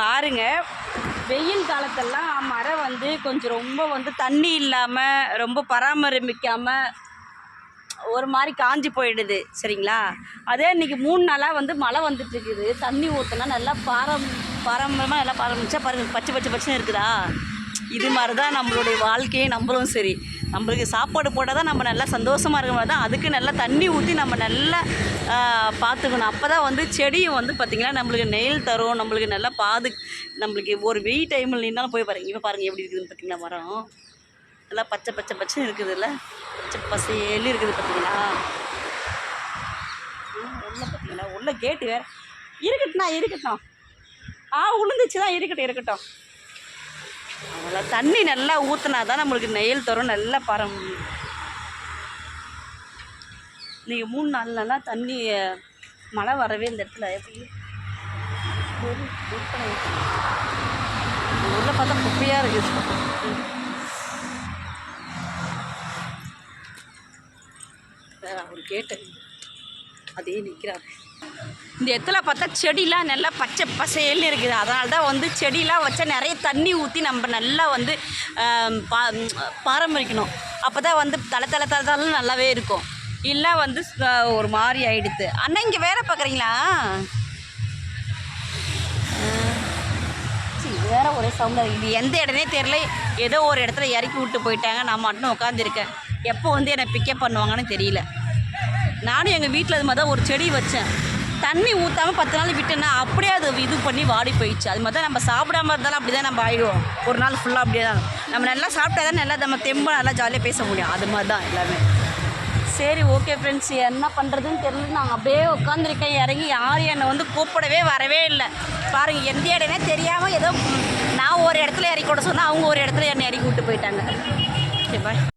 பாருங்கள் வெயில் காலத்தெல்லாம் மரம் வந்து கொஞ்சம் ரொம்ப வந்து தண்ணி இல்லாமல் ரொம்ப பராமரிக்காமல் ஒரு மாதிரி காஞ்சி போயிடுது. சரிங்களா? அதே இன்றைக்கி மூணு நாளாக வந்து மழை வந்துட்டு இருக்குது. தண்ணி ஊற்றினா நல்லா பாரம் பாரம்பரியமாக நல்லா பாரம்பிச்சா பாருங்கள் பச்சை பச்சை பச்சைன்னு இருக்குதா? இது மாதிரி தான் நம்மளுடைய வாழ்க்கையும் நம்மளும் சரி. நம்மளுக்கு சாப்பாடு போட்டால் தான் நம்ம நல்லா சந்தோஷமாக இருக்கிற மாதிரி தான். அதுக்கு நல்லா தண்ணி ஊற்றி நம்ம நல்லா பார்த்துக்கணும் அப்போ தான் வந்து செடியும் வந்து பார்த்திங்கன்னா நம்மளுக்கு நெயில் தரும் நம்மளுக்கு நல்லா பாது நம்மளுக்கு ஒரு வெயில் டைமில் நின்னாலும் போய் பாருங்கள் இப்போ பாருங்கள் எப்படி இருக்குதுன்னு பார்த்தீங்கன்னா மரம்? நல்லா பச்சை பச்சை பச்சை இருக்குதுல்ல? பச்சை பசேலி இருக்குது பார்த்தீங்களா உள்ள பார்த்தீங்களா உள்ள கேட்டு வேறு. இருக்கட்டும் இருக்கட்டும். ஆ உளுந்துச்சு தான் இருக்கட்டும் இருக்கட்டும். தண்ணி நல்லா ஊற்றினா தான் நம்மளுக்கு நெயில் தரும் நல்லா பரம் நீங்கள் மூணு நாள்லலாம் தண்ணி மழை வரவே இந்த இடத்துல. எப்படி? ஊரில் உள்ள பார்த்தா குப்பையாக இருக்குது அவர் கேட்டேன் அதே நிற்கிறார் இந்த இடத்துல பார்த்தா செடிலாம் நல்லா பச்சை பசேல்னு இருக்குது. அதனால தான் வந்து செடிலாம் வச்சா நிறைய தண்ணி ஊற்றி நம்ம நல்லா வந்து பா பராமரிக்கணும். அப்போ தான் வந்து தலை தலை தலை நல்லாவே இருக்கும். இல்லை வந்து ஒரு மாதிரி ஆகிடுது அண்ணா இங்கே வேலை பார்க்குறீங்களா? சரி வேற ஒரே சவுண்டாக இது எந்த இடமே தெரில ஏதோ ஒரு இடத்துல இறக்கி விட்டு போயிட்டாங்க. நான் மட்டும் உட்காந்துருக்கேன் எப்போ வந்து என்னை பிக்கப் பண்ணுவாங்கன்னு தெரியல. நானும் எங்கள் வீட்டில் அது மாதிரி தான் ஒரு செடி வச்சேன். தண்ணி ஊற்றாமல் பத்து நாள் விட்டேன்னா அப்படியே அது இது பண்ணி வாடி போயிடுச்சு. அது மாதிரி தான் நம்ம சாப்பிடாம இருந்தாலும் அப்படி தான் நம்ம ஆயிடுவோம். ஒரு நாள் ஃபுல்லாக அப்படியே தான். நம்ம நல்லா சாப்பிட்டா தான் நல்லா நம்ம தெம்பாக நல்லா ஜாலியாக பேச முடியும். அது மாதிரி தான் எல்லாமே. சரி ஓகே ஃப்ரெண்ட்ஸ் என்ன பண்ணுறதுன்னு தெரியல. நான் அப்படியே உட்காந்துருக்கேன் இறங்கி யாரும் என்னை வந்து கூப்பிடவே வரவே இல்லை. பாருங்கள் எந்த இடமே தெரியாமல் ஏதோ நான் ஒரு இடத்துல இறக்கி விட சொன்னால் அவங்க ஒரு இடத்துல என்னை இறக்கி விட்டு போயிட்டாங்க. சரி பாய்